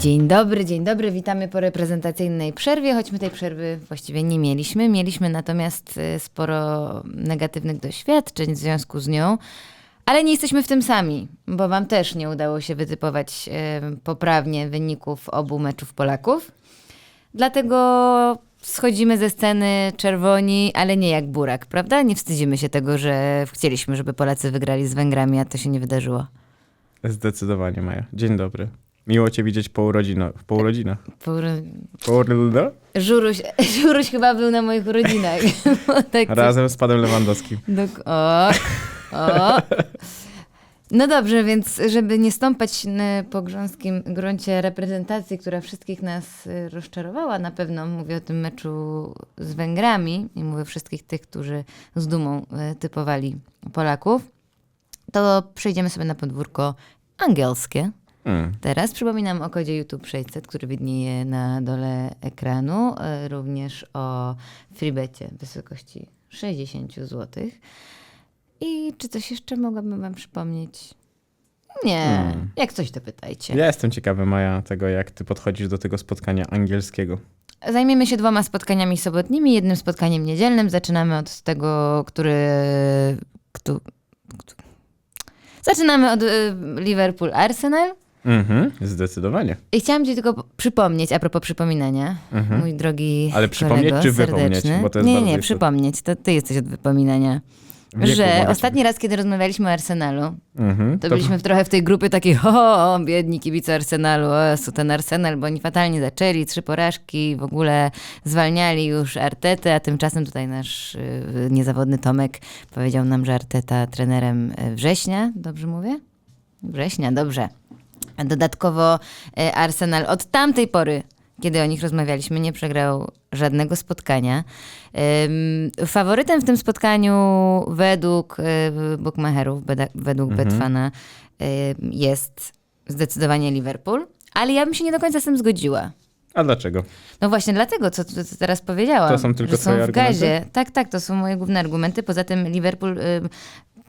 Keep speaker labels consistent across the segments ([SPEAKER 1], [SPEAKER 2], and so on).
[SPEAKER 1] Dzień dobry, dzień dobry. Witamy po reprezentacyjnej przerwie, choć my tej przerwy właściwie nie mieliśmy. Mieliśmy natomiast e, sporo negatywnych doświadczeń w związku z nią, ale nie jesteśmy w tym sami, bo Wam też nie udało się wytypować e, poprawnie wyników obu meczów Polaków. Dlatego schodzimy ze sceny czerwoni, ale nie jak burak, prawda? Nie wstydzimy się tego, że chcieliśmy, żeby Polacy wygrali z Węgrami, a to się nie wydarzyło.
[SPEAKER 2] Zdecydowanie, Maja. Dzień dobry. Miło cię widzieć po urodzinach. Po urodzinach.
[SPEAKER 1] Po,
[SPEAKER 2] Po urodzinach?
[SPEAKER 1] Żuruś, Żuruś chyba był na moich urodzinach. Tak
[SPEAKER 2] Razem z panem Lewandowskim.
[SPEAKER 1] Dok- o, o. No dobrze, więc żeby nie stąpać po grząskim gruncie reprezentacji, która wszystkich nas y, rozczarowała, na pewno mówię o tym meczu z Węgrami i mówię wszystkich tych, którzy z dumą y, typowali Polaków, to przejdziemy sobie na podwórko angielskie.
[SPEAKER 2] Mm.
[SPEAKER 1] Teraz przypominam o kodzie YouTube 600, który widnieje na dole ekranu, e, również o freebecie w wysokości 60 zł. I czy coś jeszcze mogłabym wam przypomnieć? Nie,
[SPEAKER 2] Hmm.
[SPEAKER 1] jak coś to pytajcie.
[SPEAKER 2] Ja jestem ciekawy, Maja, tego jak ty podchodzisz do tego spotkania angielskiego.
[SPEAKER 1] Zajmiemy się dwoma spotkaniami sobotnimi, jednym spotkaniem niedzielnym. Zaczynamy od tego, który... Kto, kto, zaczynamy od y, Liverpool-Arsenal.
[SPEAKER 2] Mhm, zdecydowanie.
[SPEAKER 1] I chciałam ci tylko przypomnieć, a propos przypominania,
[SPEAKER 2] Mhm.
[SPEAKER 1] mój drogi
[SPEAKER 2] Ale przypomnieć
[SPEAKER 1] kolego
[SPEAKER 2] czy wypomnieć?
[SPEAKER 1] serdeczny.
[SPEAKER 2] Bo to jest
[SPEAKER 1] nie,
[SPEAKER 2] bardzo
[SPEAKER 1] nie,
[SPEAKER 2] istotne.
[SPEAKER 1] przypomnieć. To ty jesteś od wypominania.
[SPEAKER 2] Wieku
[SPEAKER 1] że ostatni raz, kiedy rozmawialiśmy o Arsenalu,
[SPEAKER 2] Mhm.
[SPEAKER 1] to, byliśmy w trochę w tej grupie takiej, o, o biedni kibice Arsenalu, o, Jezu, ten Arsenal, bo oni fatalnie zaczęli, trzy porażki, w ogóle zwalniali już Artetę, a tymczasem tutaj nasz y, niezawodny Tomek powiedział nam, że Arteta trenerem y, września, dobrze mówię? Września, dobrze. A dodatkowo e, Arsenal od tamtej pory, kiedy o nich rozmawialiśmy, nie przegrał żadnego spotkania. Faworytem w tym spotkaniu według e, bookmacherów, według
[SPEAKER 2] Mhm.
[SPEAKER 1] Betfana jest zdecydowanie Liverpool, ale ja bym się nie do końca z tym zgodziła.
[SPEAKER 2] A dlaczego?
[SPEAKER 1] No właśnie dlatego, co, co teraz powiedziałam.
[SPEAKER 2] To są tylko
[SPEAKER 1] że są w gazie.
[SPEAKER 2] argumenty?
[SPEAKER 1] Tak, tak, to są moje główne argumenty. Poza tym Liverpool y,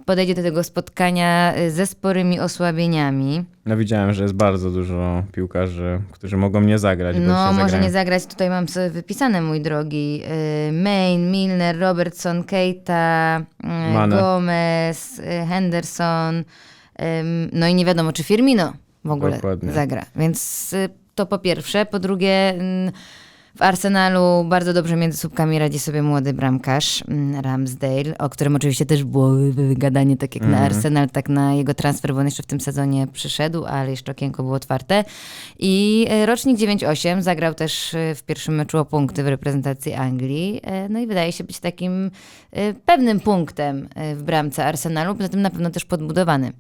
[SPEAKER 1] podejdzie do tego spotkania y, ze sporymi osłabieniami.
[SPEAKER 2] No widziałem, że jest bardzo dużo piłkarzy, którzy mogą nie zagrać.
[SPEAKER 1] No,
[SPEAKER 2] się
[SPEAKER 1] może
[SPEAKER 2] zagrają.
[SPEAKER 1] nie zagrać. Tutaj mam sobie wypisane, mój drogi. Y, Main, Milner, Robertson, Keita, y,
[SPEAKER 2] Mane.
[SPEAKER 1] Gomez, Henderson. No i nie wiadomo, czy Firmino w ogóle
[SPEAKER 2] Dokładnie.
[SPEAKER 1] zagra. Więc to po pierwsze. Po drugie, mm, w Arsenalu bardzo dobrze między słupkami radzi sobie młody bramkarz mm, Ramsdale, o którym oczywiście też było gadanie tak jak na
[SPEAKER 2] Mhm.
[SPEAKER 1] Arsenal, tak na jego transfer, bo on jeszcze w tym sezonie przyszedł, ale jeszcze okienko było otwarte. I y, rocznik 9-8 zagrał też y, w pierwszym meczu o punkty w reprezentacji Anglii. Y, No i wydaje się być takim pewnym punktem w bramce Arsenalu, poza tym na pewno też podbudowany.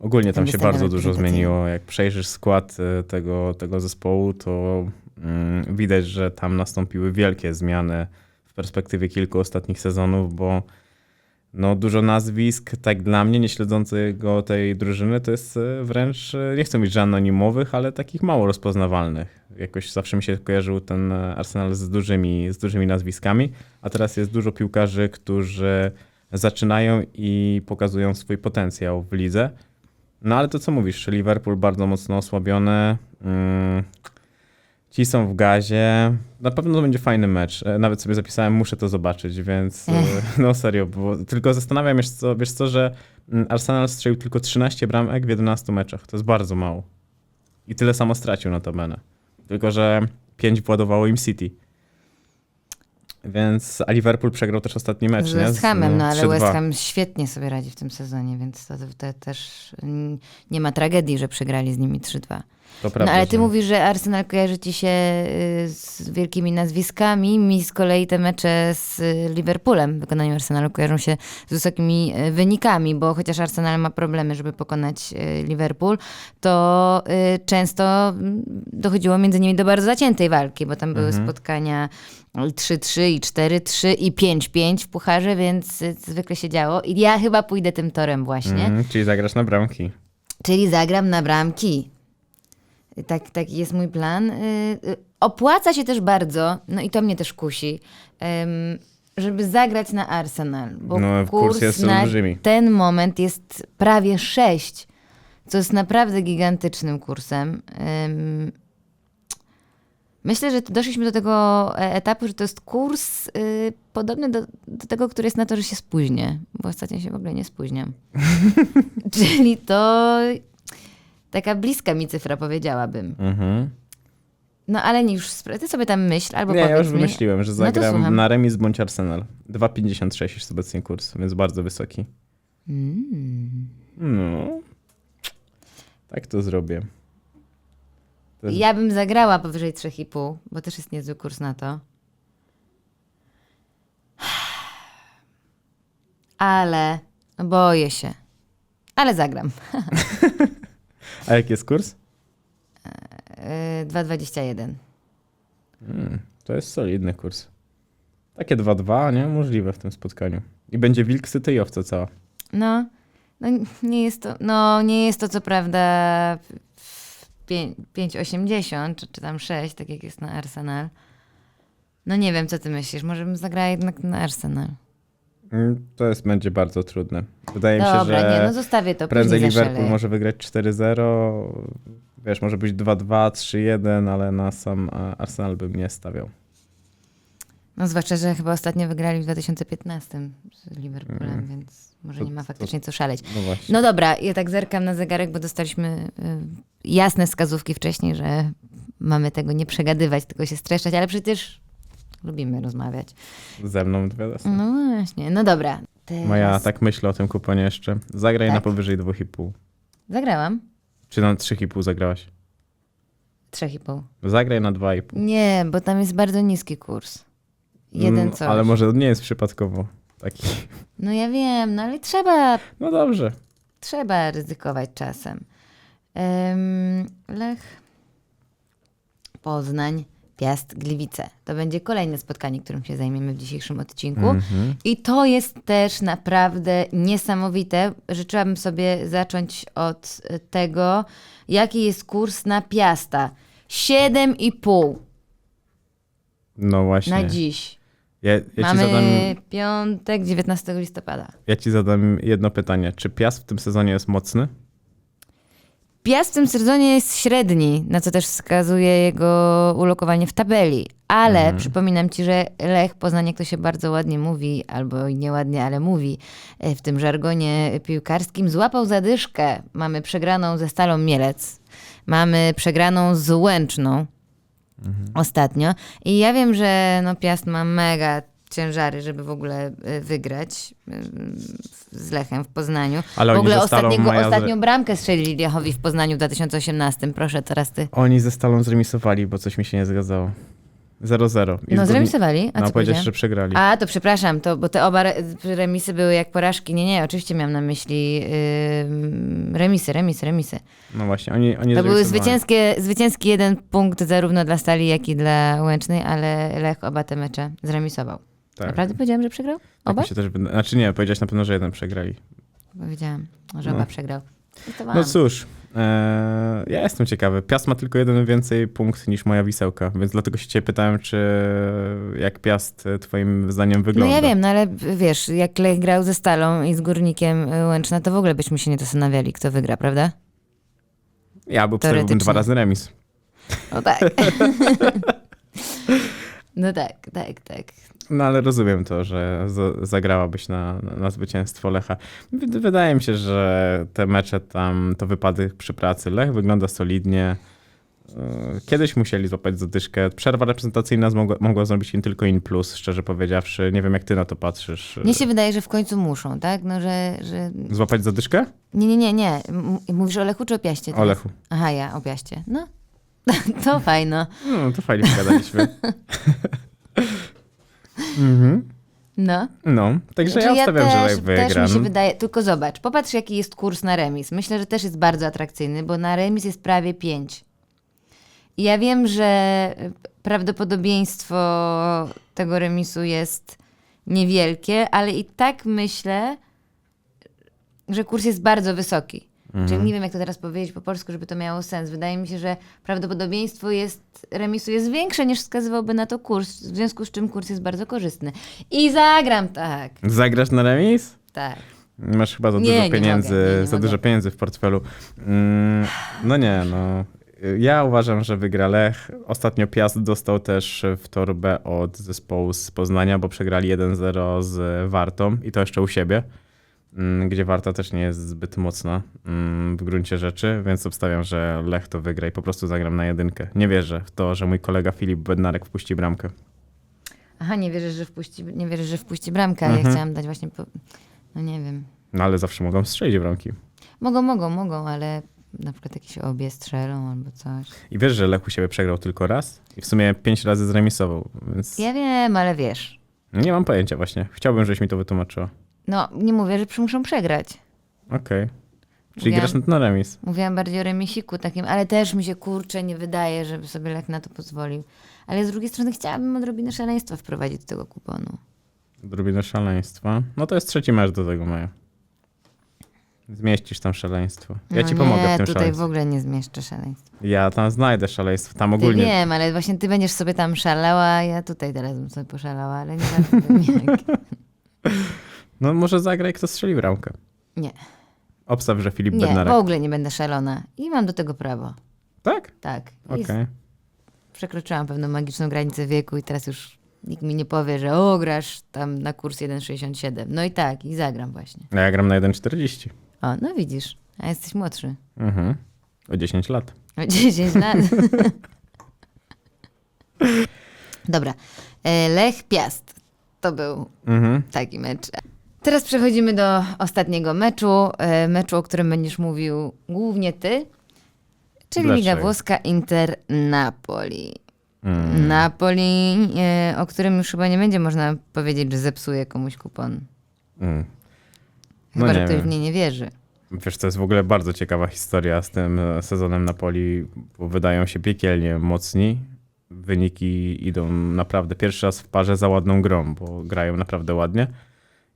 [SPEAKER 2] Ogólnie tam się bardzo dużo zmieniło. Jak przejrzysz skład e, tego, tego zespołu, to mm, widać, że tam nastąpiły wielkie zmiany w perspektywie kilku ostatnich sezonów, bo no, dużo nazwisk, tak dla mnie, nie śledzącego tej drużyny, to jest e, wręcz, e, nie chcę mówić, że anonimowych, ale takich mało rozpoznawalnych. Jakoś zawsze mi się kojarzył ten e, Arsenal z dużymi, z dużymi nazwiskami, a teraz jest dużo piłkarzy, którzy zaczynają i pokazują swój potencjał w lidze. No ale to co mówisz, Liverpool bardzo mocno osłabiony. Mm, ci są w gazie. Na pewno to będzie fajny mecz. E, Nawet sobie zapisałem, muszę to zobaczyć, więc e, no serio, bo tylko zastanawiam się, co, wiesz co, że mm, Arsenal strzelił tylko 13 bramek w 11 meczach. To jest bardzo mało. I tyle samo stracił notabene. Tylko, że 5 władowało im City. Więc, a Liverpool przegrał też ostatni mecz,
[SPEAKER 1] z
[SPEAKER 2] nie?
[SPEAKER 1] West Hamem, no ale
[SPEAKER 2] 3-2.
[SPEAKER 1] West Ham świetnie sobie radzi w tym sezonie, więc to, to też mm, nie ma tragedii, że przegrali z nimi 3-2.
[SPEAKER 2] To prawda,
[SPEAKER 1] no ale ty
[SPEAKER 2] że-
[SPEAKER 1] mówisz, że Arsenal kojarzy ci się y, z wielkimi nazwiskami, mi z kolei te mecze z y, Liverpoolem w wykonaniu Arsenalu kojarzą się z wysokimi y, wynikami, bo chociaż Arsenal ma problemy, żeby pokonać Liverpool, to często mm, dochodziło między nimi do bardzo zaciętej walki, bo tam były
[SPEAKER 2] Mhm.
[SPEAKER 1] spotkania 3-3 i 4-3 i 5-5 w pucharze, więc zwykle się działo. I ja chyba pójdę tym torem właśnie.
[SPEAKER 2] Mhm, czyli zagrasz na bramki.
[SPEAKER 1] Czyli zagram na bramki. Tak, taki jest mój plan. Y, y, Opłaca się też bardzo, no i to mnie też kusi, żeby zagrać na Arsenal, bo
[SPEAKER 2] No,
[SPEAKER 1] kurs,
[SPEAKER 2] kurs jest
[SPEAKER 1] na
[SPEAKER 2] olbrzymi.
[SPEAKER 1] ten moment jest prawie 6, co jest naprawdę gigantycznym kursem. Em, Myślę, że doszliśmy do tego e, etapu, że to jest kurs y, podobny do, do tego, który jest na to, że się spóźnię, bo ostatnio się w ogóle nie spóźniam. Czyli to taka bliska mi cyfra, powiedziałabym.
[SPEAKER 2] Mhm.
[SPEAKER 1] No ale nie, już spra- ty sobie tam myśl, albo
[SPEAKER 2] Nie, ja
[SPEAKER 1] powiedz
[SPEAKER 2] już
[SPEAKER 1] mi.
[SPEAKER 2] wymyśliłem, że
[SPEAKER 1] No to
[SPEAKER 2] zagram
[SPEAKER 1] słucham.
[SPEAKER 2] na remis bądź Arsenal. 2,56 jest obecnie kurs, więc bardzo wysoki.
[SPEAKER 1] Mm.
[SPEAKER 2] No. Tak to zrobię. To jest-
[SPEAKER 1] Ja bym zagrała powyżej 3,5, bo też jest niezły kurs na to. Ale boję się. Ale zagram.
[SPEAKER 2] A jaki jest kurs?
[SPEAKER 1] Yy, 2,21.
[SPEAKER 2] Mm, to jest solidny kurs. Takie 2-2, nie? Możliwe w tym spotkaniu. I będzie wilk syty i owca cała.
[SPEAKER 1] No, no nie jest to, no nie jest to co prawda pię- 5,80 czy, czy tam 6, tak jak jest na Arsenal. No nie wiem, co ty myślisz. Może bym zagrała jednak na Arsenal.
[SPEAKER 2] Mm, To jest, będzie bardzo trudne. Wydaje mi się,
[SPEAKER 1] Dobra,
[SPEAKER 2] że
[SPEAKER 1] nie, no zostawię to.
[SPEAKER 2] prędzej
[SPEAKER 1] później
[SPEAKER 2] Liverpool może wygrać 4-0. Wiesz, może być 2-2, 3-1, ale na sam Arsenal bym nie stawiał.
[SPEAKER 1] No zwłaszcza, że chyba ostatnio wygrali w 2015 z Liverpoolem,
[SPEAKER 2] Mm.
[SPEAKER 1] więc może
[SPEAKER 2] To-
[SPEAKER 1] nie ma
[SPEAKER 2] to-
[SPEAKER 1] faktycznie co szaleć.
[SPEAKER 2] No właśnie.
[SPEAKER 1] No dobra, ja tak zerkam na zegarek, bo dostaliśmy y, jasne wskazówki wcześniej, że mamy tego nie przegadywać, tylko się streszczać, ale przecież lubimy rozmawiać.
[SPEAKER 2] Ze mną dwie desy.
[SPEAKER 1] No właśnie, no dobra. Teraz
[SPEAKER 2] Moja, tak myślę o tym kuponie jeszcze. Zagraj
[SPEAKER 1] Tak?
[SPEAKER 2] na powyżej 2,5.
[SPEAKER 1] Zagrałam.
[SPEAKER 2] Czy na 3,5 zagrałaś?
[SPEAKER 1] 3,5.
[SPEAKER 2] Zagraj na 2,5.
[SPEAKER 1] Nie, bo tam jest bardzo niski kurs. Jeden
[SPEAKER 2] Mm,
[SPEAKER 1] coś.
[SPEAKER 2] Ale może nie jest przypadkowo taki.
[SPEAKER 1] No ja wiem, no ale trzeba,
[SPEAKER 2] No dobrze.
[SPEAKER 1] trzeba ryzykować czasem. Ym, Lech, Poznań, Piast, Gliwice. To będzie kolejne spotkanie, którym się zajmiemy w dzisiejszym odcinku.
[SPEAKER 2] Mhm.
[SPEAKER 1] I to jest też naprawdę niesamowite. Życzyłabym sobie zacząć od tego, jaki jest kurs na Piasta. 7,5
[SPEAKER 2] No właśnie.
[SPEAKER 1] na dziś.
[SPEAKER 2] Ja, ja,
[SPEAKER 1] Mamy
[SPEAKER 2] zadam,
[SPEAKER 1] piątek, 19 listopada.
[SPEAKER 2] ja ci zadam jedno pytanie. Czy Piast w tym sezonie jest mocny?
[SPEAKER 1] Piast w tym sezonie jest średni, na co też wskazuje jego ulokowanie w tabeli. Ale
[SPEAKER 2] Mhm.
[SPEAKER 1] przypominam ci, że Lech Poznań, jak to się bardzo ładnie mówi, albo nieładnie, ale mówi e, w tym żargonie piłkarskim, złapał zadyszkę. Mamy przegraną ze Stalą Mielec, mamy przegraną z Łęczną ostatnio. I ja wiem, że no, Piast ma mega ciężary, żeby w ogóle e, wygrać e, z Lechem w Poznaniu.
[SPEAKER 2] Ale
[SPEAKER 1] w ogóle ostatniego,
[SPEAKER 2] mają-
[SPEAKER 1] ostatnią bramkę strzelili Lechowi w Poznaniu w 2018. Proszę, teraz ty.
[SPEAKER 2] Oni ze Stalą zremisowali, bo coś mi się nie zgadzało. 0-0. I
[SPEAKER 1] No zremisowali? A
[SPEAKER 2] No
[SPEAKER 1] co
[SPEAKER 2] powiedziałeś, że przegrali.
[SPEAKER 1] A, to przepraszam, to, bo te oba re, remisy były jak porażki. Nie, nie, oczywiście miałam na myśli yy, remisy, remisy, remisy.
[SPEAKER 2] No właśnie, oni, oni
[SPEAKER 1] To były zwycięskie, zwycięski jeden punkt zarówno dla Stali, jak i dla Łęcznej, ale Lech oba te mecze zremisował.
[SPEAKER 2] Tak.
[SPEAKER 1] Naprawdę powiedziałam, że przegrał?
[SPEAKER 2] Tak
[SPEAKER 1] Oba?
[SPEAKER 2] mi się też wyda- Znaczy nie, powiedziałeś na pewno, że jeden przegrali.
[SPEAKER 1] Powiedziałam, że
[SPEAKER 2] No.
[SPEAKER 1] oba przegrał. Żartowałam.
[SPEAKER 2] No cóż, e, ja jestem ciekawy. Piast ma tylko jeden więcej punkt niż moja wisełka, więc dlatego się cię pytałem, czy jak Piast e, twoim zdaniem
[SPEAKER 1] No
[SPEAKER 2] wygląda.
[SPEAKER 1] ja wiem, no ale wiesz, jak Lech grał ze Stalą i z Górnikiem y, Łęczna, to w ogóle byśmy się nie zastanawiali, kto wygra, prawda?
[SPEAKER 2] Ja bym obstawiłbym
[SPEAKER 1] Teoretycznie.
[SPEAKER 2] dwa razy remis.
[SPEAKER 1] No tak. no tak, tak, tak.
[SPEAKER 2] No ale rozumiem to, że zagrałabyś na, na, zwycięstwo Lecha. Wy- Wydaje mi się, że te mecze tam, to wypadek przy pracy. Lech wygląda solidnie. E, Kiedyś musieli złapać zadyszkę. Przerwa reprezentacyjna mogła, mogła zrobić im tylko in plus, szczerze powiedziawszy. Nie wiem, jak ty na to patrzysz.
[SPEAKER 1] Mnie się wydaje, że w końcu muszą, tak? No, że... że...
[SPEAKER 2] Złapać zadyszkę?
[SPEAKER 1] Nie, nie, nie, nie. Mówisz o Lechu czy o Piaście?
[SPEAKER 2] O
[SPEAKER 1] teraz?
[SPEAKER 2] Lechu.
[SPEAKER 1] Aha, ja o Piaście. No, to fajno.
[SPEAKER 2] No, to fajnie pogadaliśmy. mhm.
[SPEAKER 1] No.
[SPEAKER 2] No, także
[SPEAKER 1] Znaczy,
[SPEAKER 2] ja obstawiam, że
[SPEAKER 1] też,
[SPEAKER 2] Lech wygra.
[SPEAKER 1] też mi się wydaje, tylko zobacz, popatrz jaki jest kurs na remis. Myślę, że też jest bardzo atrakcyjny, bo na remis jest prawie 5. I ja wiem, że prawdopodobieństwo tego remisu jest niewielkie, ale i tak myślę, że kurs jest bardzo wysoki.
[SPEAKER 2] Mhm.
[SPEAKER 1] Czyli nie wiem, jak to teraz powiedzieć po polsku, żeby to miało sens. Wydaje mi się, że prawdopodobieństwo jest, remisu jest większe niż wskazywałby na to kurs, w związku z czym kurs jest bardzo korzystny. I zagram tak,
[SPEAKER 2] Zagrasz na remis?
[SPEAKER 1] tak.
[SPEAKER 2] Masz chyba za
[SPEAKER 1] Nie,
[SPEAKER 2] dużo
[SPEAKER 1] nie
[SPEAKER 2] pieniędzy,
[SPEAKER 1] mogę, nie,
[SPEAKER 2] za
[SPEAKER 1] mogę.
[SPEAKER 2] dużo pieniędzy w portfelu. Mm, no nie, no. Ja uważam, że wygra Lech. Ostatnio Piast dostał też w torbę od zespołu z Poznania, bo przegrali 1-0 z Wartą i to jeszcze u siebie, gdzie Warta też nie jest zbyt mocna mm, w gruncie rzeczy, więc obstawiam, że Lech to wygra i po prostu zagram na jedynkę. Nie wierzę w to, że mój kolega Filip Bednarek wpuści bramkę.
[SPEAKER 1] Aha, nie wierzysz, że wpuści, nie wierzysz, że wpuści bramkę,
[SPEAKER 2] Mhm.
[SPEAKER 1] ja chciałam dać właśnie, po... no nie wiem.
[SPEAKER 2] No ale zawsze mogą strzelić bramki.
[SPEAKER 1] Mogą, mogą, mogą, ale na przykład jakieś obie strzelą albo coś.
[SPEAKER 2] I wiesz, że Lech u siebie przegrał tylko raz i w sumie pięć razy zremisował, więc
[SPEAKER 1] Ja wiem, ale wiesz.
[SPEAKER 2] nie mam pojęcia właśnie. Chciałbym, żebyś mi to wytłumaczyła.
[SPEAKER 1] No, nie mówię, że muszą przegrać.
[SPEAKER 2] Okej. Czyli
[SPEAKER 1] Mówiłam-
[SPEAKER 2] grasz na remis.
[SPEAKER 1] Mówiłam bardziej o remisiku takim, ale też mi się kurczę nie wydaje, żeby sobie Lech na to pozwolił. Ale z drugiej strony chciałabym odrobinę szaleństwa wprowadzić do tego kuponu.
[SPEAKER 2] Odrobinę szaleństwa. No to jest trzeci mecz do tego maja. Zmieścisz tam szaleństwo. Ja
[SPEAKER 1] no
[SPEAKER 2] ci pomogę
[SPEAKER 1] nie,
[SPEAKER 2] w tym
[SPEAKER 1] tutaj w
[SPEAKER 2] szaleństwie.
[SPEAKER 1] ogóle nie zmieszczę szaleństwa.
[SPEAKER 2] Ja tam znajdę szaleństwo. Tam
[SPEAKER 1] Ty
[SPEAKER 2] ogólnie.
[SPEAKER 1] wiem, ale właśnie ty będziesz sobie tam szalała, a ja tutaj teraz bym sobie poszalała, ale nie wiem jak.
[SPEAKER 2] No może zagraj, kto strzeli bramkę.
[SPEAKER 1] Nie,
[SPEAKER 2] Obstaw, że Filip
[SPEAKER 1] nie, w
[SPEAKER 2] Bednarek.
[SPEAKER 1] ogóle nie będę szalona. I mam do tego prawo.
[SPEAKER 2] Tak?
[SPEAKER 1] Tak.
[SPEAKER 2] Okej.
[SPEAKER 1] I przekroczyłam pewną magiczną granicę wieku i teraz już nikt mi nie powie, że o, grasz tam na kurs 1,67. No i tak, i zagram właśnie.
[SPEAKER 2] A ja gram na 1,40.
[SPEAKER 1] O, no widzisz, a jesteś młodszy.
[SPEAKER 2] Mhm. O 10 lat.
[SPEAKER 1] O 10 lat. Dobra. E, Lech Piast. To był
[SPEAKER 2] Mhm.
[SPEAKER 1] taki mecz. Teraz przechodzimy do ostatniego meczu. e, Meczu, o którym będziesz mówił głównie ty. Czyli Liga
[SPEAKER 2] Dlaczego?
[SPEAKER 1] Włoska Inter Napoli.
[SPEAKER 2] Mm.
[SPEAKER 1] Napoli, e, o którym już chyba nie będzie można powiedzieć, że zepsuje komuś kupon.
[SPEAKER 2] Mm.
[SPEAKER 1] Chyba,
[SPEAKER 2] No
[SPEAKER 1] że
[SPEAKER 2] nie
[SPEAKER 1] ktoś
[SPEAKER 2] wiem.
[SPEAKER 1] w niej nie wierzy.
[SPEAKER 2] Wiesz, to jest w ogóle bardzo ciekawa historia z tym e, sezonem Napoli, bo wydają się piekielnie mocni. Wyniki idą naprawdę pierwszy raz w parze za ładną grą, bo grają naprawdę ładnie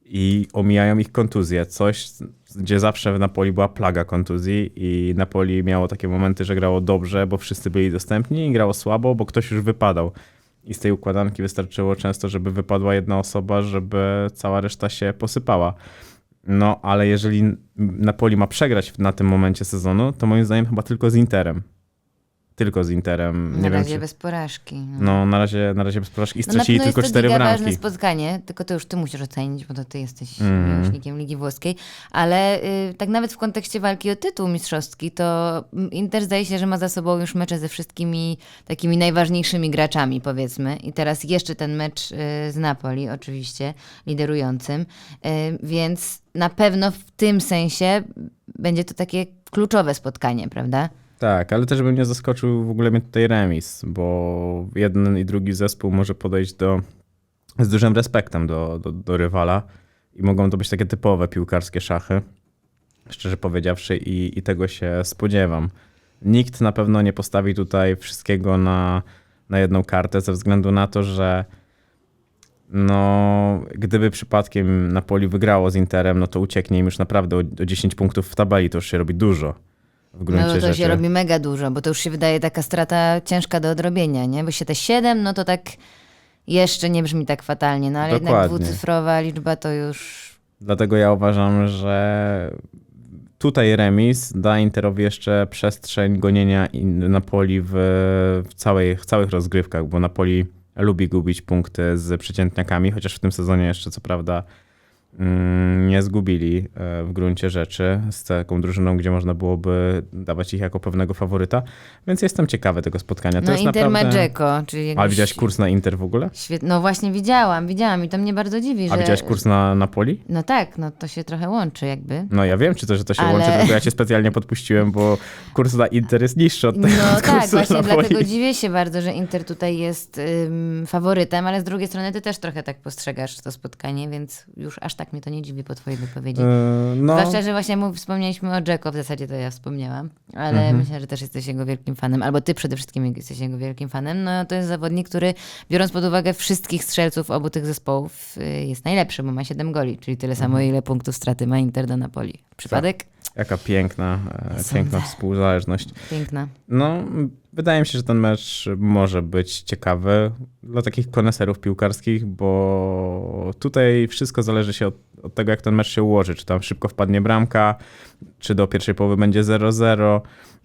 [SPEAKER 2] i omijają ich kontuzje. Coś, gdzie zawsze w Napoli była plaga kontuzji i Napoli miało takie momenty, że grało dobrze, bo wszyscy byli dostępni i grało słabo, bo ktoś już wypadał. I z tej układanki wystarczyło często, żeby wypadła jedna osoba, żeby cała reszta się posypała. No, ale jeżeli Napoli ma przegrać na tym momencie sezonu, to moim zdaniem chyba tylko z Interem. Tylko z Interem. Nie
[SPEAKER 1] Na
[SPEAKER 2] wiem,
[SPEAKER 1] razie
[SPEAKER 2] czy...
[SPEAKER 1] bez porażki. No.
[SPEAKER 2] No, na razie, na razie bez porażki. I
[SPEAKER 1] No na
[SPEAKER 2] stracili
[SPEAKER 1] jest
[SPEAKER 2] tylko
[SPEAKER 1] to
[SPEAKER 2] cztery bramki.
[SPEAKER 1] ważne spotkanie, tylko to już ty musisz ocenić, bo to ty jesteś miłośnikiem Ligi Włoskiej. Ale y, tak nawet w kontekście walki o tytuł mistrzowski, to mm, Inter zdaje się, że ma za sobą już mecze ze wszystkimi takimi najważniejszymi graczami, powiedzmy. I teraz jeszcze ten mecz y, z Napoli, oczywiście, liderującym. Y, więc na pewno w tym sensie będzie to takie kluczowe spotkanie, prawda?
[SPEAKER 2] Tak, ale też bym nie zaskoczył w ogóle mnie tutaj remis, bo jeden i drugi zespół może podejść do, z dużym respektem do, do, do rywala i mogą to być takie typowe piłkarskie szachy, szczerze powiedziawszy, i, i tego się spodziewam. Nikt na pewno nie postawi tutaj wszystkiego na, na jedną kartę, ze względu na to, że no, gdyby przypadkiem Napoli wygrało z Interem, no to ucieknie im już naprawdę o, o 10 punktów w tabeli, to już się robi dużo. W gruncie
[SPEAKER 1] No to
[SPEAKER 2] rzeczy.
[SPEAKER 1] się robi mega dużo, bo to już się wydaje taka strata ciężka do odrobienia, nie? Bo się te 7, no to tak jeszcze nie brzmi tak fatalnie, no ale jednak
[SPEAKER 2] Dokładnie.
[SPEAKER 1] dwucyfrowa liczba to już...
[SPEAKER 2] Dlatego ja uważam, że tutaj remis da Interowi jeszcze przestrzeń gonienia Napoli w, w, całej, w całych rozgrywkach, bo Napoli lubi gubić punkty z przeciętniakami, chociaż w tym sezonie jeszcze co prawda nie zgubili e, w gruncie rzeczy z taką drużyną, gdzie można byłoby dawać ich jako pewnego faworyta, więc jestem ciekawy tego spotkania.
[SPEAKER 1] No Inter
[SPEAKER 2] naprawdę...
[SPEAKER 1] Majeko, czyli jakby...
[SPEAKER 2] Ale widziałeś kurs na Inter w ogóle?
[SPEAKER 1] Świet... No właśnie widziałam, widziałam i to mnie bardzo dziwi,
[SPEAKER 2] A
[SPEAKER 1] że...
[SPEAKER 2] widziałeś kurs na Napoli?
[SPEAKER 1] No tak, no to się trochę łączy jakby.
[SPEAKER 2] No ja wiem, czy to, że to się
[SPEAKER 1] Ale-
[SPEAKER 2] łączy, tylko ja cię specjalnie podpuściłem, bo kurs na Inter jest niższy od tego
[SPEAKER 1] No tak, właśnie dlatego dziwię się bardzo, że Inter tutaj jest ym, faworytem, ale z drugiej strony ty też trochę tak postrzegasz to spotkanie, więc już aż tak mnie to nie dziwi po twojej wypowiedzi.
[SPEAKER 2] Yy, No,
[SPEAKER 1] Zwłaszcza, że właśnie mów, wspomnieliśmy o Jacko, w zasadzie to ja wspomniałam, ale
[SPEAKER 2] Mhm.
[SPEAKER 1] myślę, że też jesteś jego wielkim fanem, albo ty przede wszystkim jesteś jego wielkim fanem. No to jest zawodnik, który biorąc pod uwagę wszystkich strzelców obu tych zespołów y, jest najlepszy, bo ma 7 goli, czyli tyle samo,
[SPEAKER 2] Mhm.
[SPEAKER 1] ile punktów straty ma Inter do Napoli. Przypadek?
[SPEAKER 2] jaka piękna, e,
[SPEAKER 1] Sądzę.
[SPEAKER 2] piękna współzależność.
[SPEAKER 1] Piękna.
[SPEAKER 2] No, Wydaje mi się, że ten mecz może być ciekawy dla takich koneserów piłkarskich, bo tutaj wszystko zależy się od, od tego, jak ten mecz się ułoży. Czy tam szybko wpadnie bramka, czy do pierwszej połowy będzie 0-0.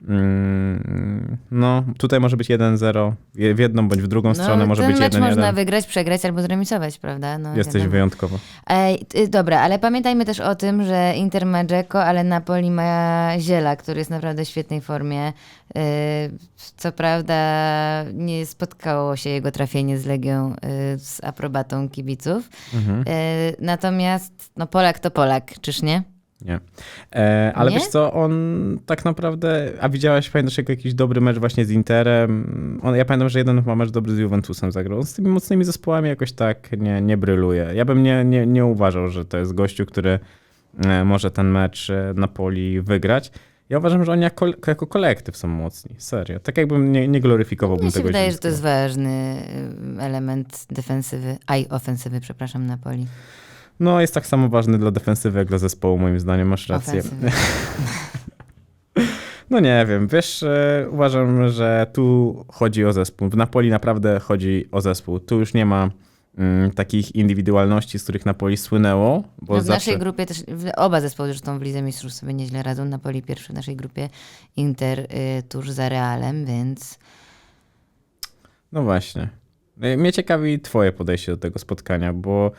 [SPEAKER 2] Mm, No, tutaj może być 1-0 w jedną bądź w drugą stronę, może
[SPEAKER 1] No, ten
[SPEAKER 2] być
[SPEAKER 1] mecz
[SPEAKER 2] 1-1.
[SPEAKER 1] można wygrać, przegrać albo zremisować, prawda? No,
[SPEAKER 2] Jesteś
[SPEAKER 1] wiadomo.
[SPEAKER 2] wyjątkowo.
[SPEAKER 1] Ej, ty, dobra, ale pamiętajmy też o tym, że Inter ma Dzeko, ale Napoli ma Ziela, który jest naprawdę w świetnej formie. Yy, Co prawda nie spotkało się jego trafienie z Legią yy, z aprobatą kibiców.
[SPEAKER 2] Mhm.
[SPEAKER 1] Yy, Natomiast no Polak to Polak, czyż nie?
[SPEAKER 2] Nie. E, ale
[SPEAKER 1] Nie?
[SPEAKER 2] wiesz co, on tak naprawdę. A widziałeś, pamiętasz, jak jakiś dobry mecz właśnie z Interem? On, ja pamiętam, że jeden chyba mecz dobry z Juventusem zagrał. Z tymi mocnymi zespołami jakoś tak nie, nie bryluje. Ja bym nie, nie, nie uważał, że to jest gościu, który e, może ten mecz e, Napoli wygrać. Ja uważam, że oni jako, jako kolektyw są mocni. Serio. Tak jakbym nie, nie gloryfikowałbym
[SPEAKER 1] Mnie się
[SPEAKER 2] tego
[SPEAKER 1] wydaje, że to jest ważny yy, element defensywy, aj ofensywy, przepraszam, Napoli.
[SPEAKER 2] No, jest tak samo ważny dla defensywy, jak dla zespołu, moim zdaniem. Masz rację. No nie wiem, wiesz, e, uważam, że tu chodzi o zespół. W Napoli naprawdę chodzi o zespół. Tu już nie ma takich indywidualności, z których Napoli słynęło, bo
[SPEAKER 1] No w
[SPEAKER 2] zawsze...
[SPEAKER 1] naszej grupie też, oba zespoły zresztą w Lidze Mistrzów sobie nieźle radzą. Napoli pierwszy w naszej grupie, Inter y, tuż za Realem, więc
[SPEAKER 2] No właśnie. E, Mnie ciekawi twoje podejście do tego spotkania, bo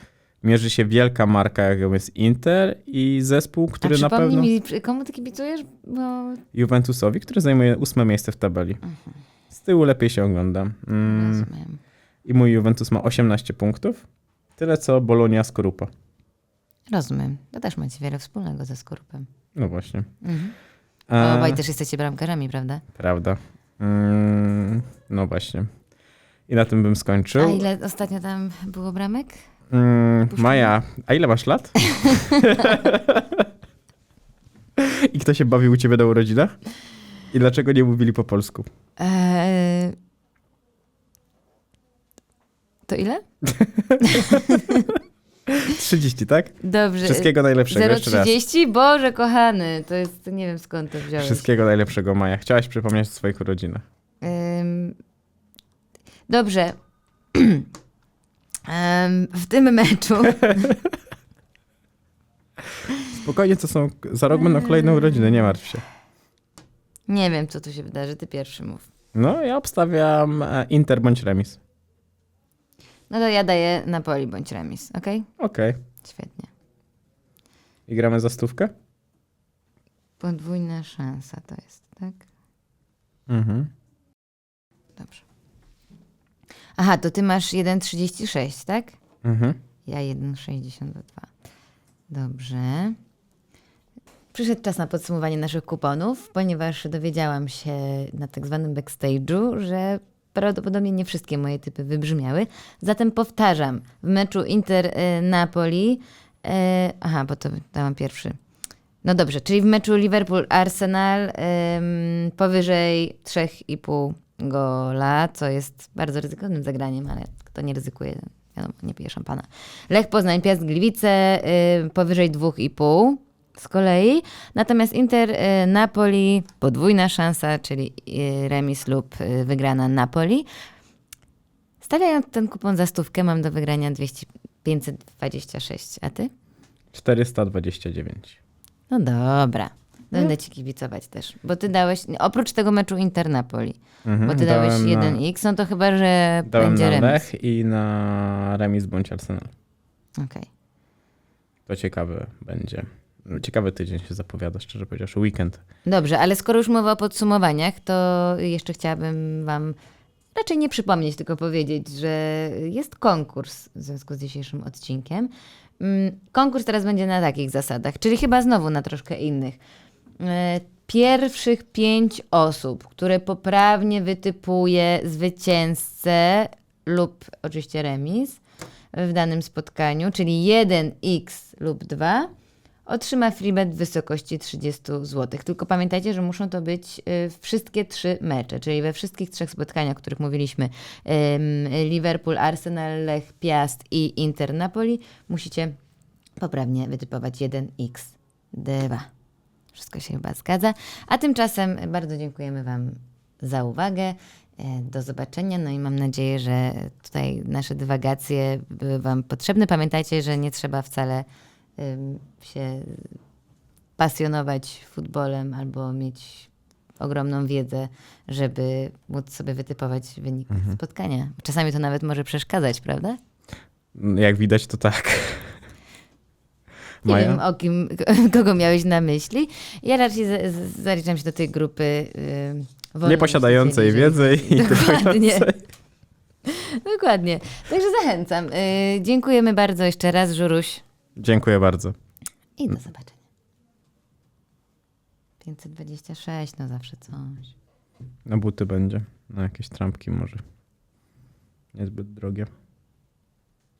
[SPEAKER 2] mierzy się wielka marka, jaką jest Inter i zespół, który na pewno...
[SPEAKER 1] mi, komu ty kibicujesz? Bo
[SPEAKER 2] Juventusowi, który zajmuje ósme miejsce w tabeli. Z tyłu lepiej się ogląda. Mm,
[SPEAKER 1] rozumiem.
[SPEAKER 2] I mój Juventus ma 18 punktów. Tyle co Bolonia z Korupa.
[SPEAKER 1] Rozumiem. To też macie wiele wspólnego ze Skorupem.
[SPEAKER 2] No właśnie.
[SPEAKER 1] Mhm.
[SPEAKER 2] A,
[SPEAKER 1] Obaj też jesteście bramkarzami, prawda?
[SPEAKER 2] Prawda. Mm, no właśnie. I na tym bym
[SPEAKER 1] A
[SPEAKER 2] skończył.
[SPEAKER 1] ile ostatnio tam było bramek?
[SPEAKER 2] Mm, Maja, a ile masz lat? I kto się bawił u ciebie na urodzinach? I dlaczego nie mówili po polsku?
[SPEAKER 1] Eee... To ile?
[SPEAKER 2] 30, tak?
[SPEAKER 1] Dobrze.
[SPEAKER 2] Wszystkiego najlepszego. Jeszcze raz.
[SPEAKER 1] 0,30? Boże, kochany. To jest, nie wiem skąd to wziąłeś.
[SPEAKER 2] Wszystkiego najlepszego, Maja. Chciałaś przypomnieć o swoich urodzinach.
[SPEAKER 1] Ym, Dobrze. Ym, w tym meczu
[SPEAKER 2] Spokojnie, to są... Za rok będą kolejne urodziny, nie martw się.
[SPEAKER 1] nie wiem, co tu się wydarzy. Ty pierwszy mów.
[SPEAKER 2] No, ja obstawiam e, Inter bądź remis.
[SPEAKER 1] No to ja daję Napoli bądź remis, okej?
[SPEAKER 2] Okej.
[SPEAKER 1] Świetnie.
[SPEAKER 2] I gramy za stówkę?
[SPEAKER 1] Podwójna szansa to jest, tak?
[SPEAKER 2] Mhm.
[SPEAKER 1] Dobrze. Aha, to ty masz 1,36, tak?
[SPEAKER 2] Mhm.
[SPEAKER 1] Ja 1,62. Dobrze. Przyszedł czas na podsumowanie naszych kuponów, ponieważ dowiedziałam się na tak zwanym backstage'u, że prawdopodobnie nie wszystkie moje typy wybrzmiały. Zatem powtarzam, w meczu Inter-Napoli, e, aha, bo to dałam pierwszy. No dobrze, czyli w meczu Liverpool-Arsenal ym, powyżej 3,5 gola, co jest bardzo ryzykownym zagraniem, ale kto nie ryzykuje, wiadomo, nie pije szampana. Lech Poznań, Piast Gliwice y, powyżej 2,5 z kolei. Natomiast Inter y, Napoli podwójna szansa, czyli y, remis lub y, wygrana Napoli. Stawiając ten kupon za stówkę mam do wygrania 200, 526, a ty?
[SPEAKER 2] 429.
[SPEAKER 1] No dobra. Będę ci kibicować też, bo ty dałeś, oprócz tego meczu Inter-Napoli,
[SPEAKER 2] Mhm.
[SPEAKER 1] bo ty dałeś
[SPEAKER 2] Dałem na-
[SPEAKER 1] 1x, no to chyba, że
[SPEAKER 2] Dałem
[SPEAKER 1] będzie
[SPEAKER 2] na
[SPEAKER 1] remis.
[SPEAKER 2] Lech i na remis bądź Arsenal.
[SPEAKER 1] Okej.
[SPEAKER 2] To ciekawe będzie. Ciekawy tydzień się zapowiada, szczerze powiedziawszy. Weekend.
[SPEAKER 1] Dobrze, ale skoro już mowa o podsumowaniach, to jeszcze chciałabym Wam raczej nie przypomnieć, tylko powiedzieć, że jest konkurs w związku z dzisiejszym odcinkiem. Mm, Konkurs teraz będzie na takich zasadach, czyli chyba znowu na troszkę innych. E, Pierwszych pięć osób, które poprawnie wytypuje zwycięzcę lub oczywiście remis w danym spotkaniu, czyli 1x lub 2, otrzyma freebet w wysokości 30 zł. Tylko pamiętajcie, że muszą to być y, wszystkie trzy mecze, czyli we wszystkich trzech spotkaniach, o których mówiliśmy, Liverpool, Arsenal, Lech, Piast i Inter Napoli, musicie poprawnie wytypować 1x2. Wszystko się chyba zgadza. A tymczasem bardzo dziękujemy Wam za uwagę. E, Do zobaczenia. No i mam nadzieję, że tutaj nasze dywagacje były Wam potrzebne. Pamiętajcie, że nie trzeba wcale się pasjonować futbolem albo mieć ogromną wiedzę, żeby móc sobie wytypować wynik spotkania. Czasami to nawet może przeszkadzać, prawda?
[SPEAKER 2] Jak widać, to tak.
[SPEAKER 1] Nie
[SPEAKER 2] Maja?
[SPEAKER 1] wiem, o kim, kogo miałeś na myśli. Ja raczej z, z, zaliczam się do tej grupy yy,
[SPEAKER 2] Nieposiadającej wiedzy i
[SPEAKER 1] Dokładnie. Dokładnie. Także zachęcam. Yy, dziękujemy bardzo jeszcze raz, Żuruś.
[SPEAKER 2] Dziękuję bardzo.
[SPEAKER 1] I do zobaczenia. 526, no zawsze coś.
[SPEAKER 2] Na buty będzie. Na jakieś trampki może. Niezbyt drogie.